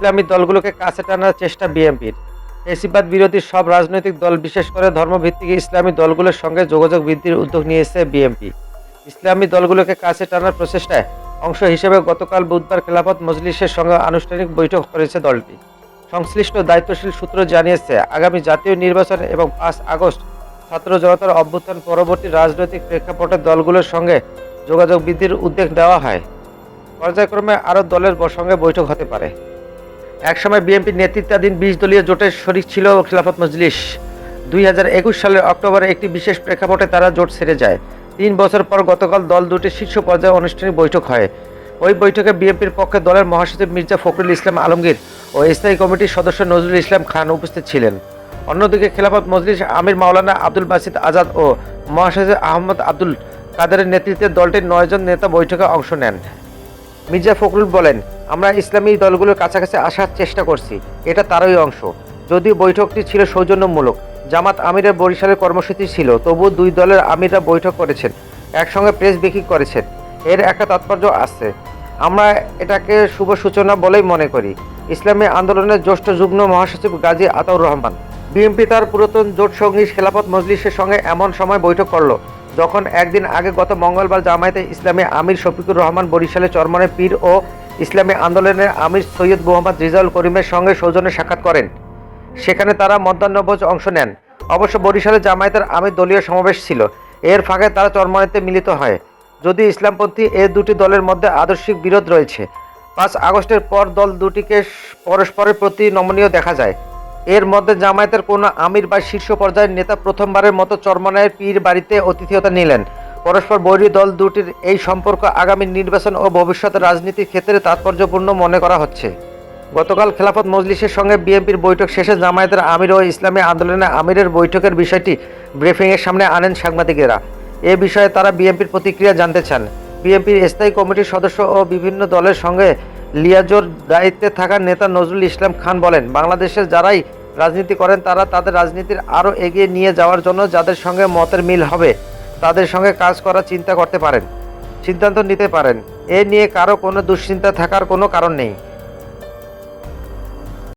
ইসলামী দলগুলোকে কাছে টানার চেষ্টা বিএনপির। এসিবাদ বিরোধী সব রাজনৈতিক দল, বিশেষ করে ধর্মভিত্তিক ইসলামী দলগুলোর সঙ্গে যোগাযোগ বৃদ্ধির উদ্যোগ নিয়েছে বিএনপি। ইসলামী দলগুলোকে কাছে টানার প্রচেষ্টায় অংশ হিসেবে গতকাল বুধবার খেলাফত মজলিসের সঙ্গে আনুষ্ঠানিক বৈঠক করেছে দলটি। সংশ্লিষ্ট দায়িত্বশীল সূত্র জানিয়েছে, আগামী জাতীয় নির্বাচন এবং পাঁচ আগস্ট ছাত্র জনতার অভ্যুত্থান পরবর্তী রাজনৈতিক প্রেক্ষাপটে দলগুলোর সঙ্গে যোগাযোগ বৃদ্ধির উদ্যোগ নেওয়া হয়। পর্যায়ক্রমে আরও দলের সঙ্গে বৈঠক হতে পারে। একসময় বিএনপির নেতৃত্বাধীন বিশ দলীয় জোটের শরিক ছিল খিলাফত মজলিস। দুই হাজার একুশ সালের অক্টোবরে একটি বিশেষ প্রেক্ষাপটে তারা জোট ছেড়ে যায়। তিন বছর পর গতকাল দল দুটির শীর্ষ পর্যায়ে আনুষ্ঠানিক বৈঠক হয়। ওই বৈঠকে বিএনপির পক্ষে দলের মহাসচিব মির্জা ফখরুল ইসলাম আলমগীর ও স্থায়ী কমিটির সদস্য নজরুল ইসলাম খান উপস্থিত ছিলেন। অন্যদিকে খেলাফত মজলিস আমির মাওলানা আব্দুল বাসিদ আজাদ ও মহাসচিব আহমদ আব্দুল কাদেরের নেতৃত্বে দলটির নয়জন নেতা বৈঠকে অংশ নেন। মির্জা ফখরুল বলেন, আমরা ইসলামী দলগুলোর কাছাকাছি আসার চেষ্টা করছি। এটা তারই অংশ। যদিও বৈঠকটি ছিল সৌজন্যমূলক, জামাত আমিরের বরিশালের কর্মসূচি ছিল, তবুও দুই দলের আমিররা বৈঠক করেছেন, একসঙ্গে প্রেস ব্রিফিং করেছেন। এর একটা তাৎপর্য আছে। আমরা এটাকে শুভ সূচনা বলেই মনে করি। ইসলামী আন্দোলনের জ্যেষ্ঠ যুগ্ম মহাসচিব গাজী আতাউর রহমান। বিএনপি তার পুরাতন জোট সঙ্গী খেলাফত মজলিসের সঙ্গে এমন সময় বৈঠক করল। যখন একদিন আগে গত মঙ্গলবার জামায়াতে ইসলামী আমির শফিকুর রহমান বরিশালে চরমনে পীর ও ইসলামী আন্দোলনের আমির সৈয়দ মোহাম্মদ রিজাউল করিমের সঙ্গে সৌজন্যে সাক্ষাৎ করেন। সেখানে তারা মধ্যাহ্নভোজ অংশ নেন। অবশ্য বরিশালে জামায়াতের আমির দলীয় সমাবেশ ছিল। এর ফাঁকে তারা চরমনেতে মিলিত হয়। যদি ইসলামপন্থী এ দুটি দলের মধ্যে আদর্শিক বিরোধ রয়েছে। পাঁচ আগস্টের পর দল দুটিকে পরস্পরের প্রতি নমনীয় দেখা যায়। এর মধ্যে জামায়াতের কোনো আমির বা শীর্ষ পর্যায়ের নেতা প্রথমবারের মতো চরমনায়ের পীর বাড়িতে অতিথিয়তা নিলেন। পরস্পর বৈরী দল দুটির এই সম্পর্ক আগামী নির্বাচন ও ভবিষ্যতের রাজনীতির ক্ষেত্রে তাৎপর্যপূর্ণ মনে করা হচ্ছে। গতকাল খেলাফত মজলিসের সঙ্গে বিএনপির বৈঠক শেষে জামায়াতের আমির ও ইসলামী আন্দোলনে আমিরের বৈঠকের বিষয়টি ব্রিফিংয়ের সামনে আনেন সাংবাদিকেরা। এ বিষয়ে তারা বিএনপির প্রতিক্রিয়া জানতে চান। বিএনপির স্থায়ী কমিটির সদস্য ও বিভিন্ন দলের সঙ্গে লিয়াজোর দায়িত্বে থাকা নেতা নজরুল ইসলাম খান বলেন, বাংলাদেশের যারাই রাজনীতি করেন তারা, তাদের রাজনীতির আরও এগিয়ে নিয়ে যাওয়ার জন্য যাদের সঙ্গে মতের মিল হবে, তাদের সঙ্গে কাজ করার চিন্তা করতে পারেন, সিদ্ধান্ত নিতে পারেন। এ নিয়ে কারও কোনো দুশ্চিন্তা থাকার কোনো কারণ নেই।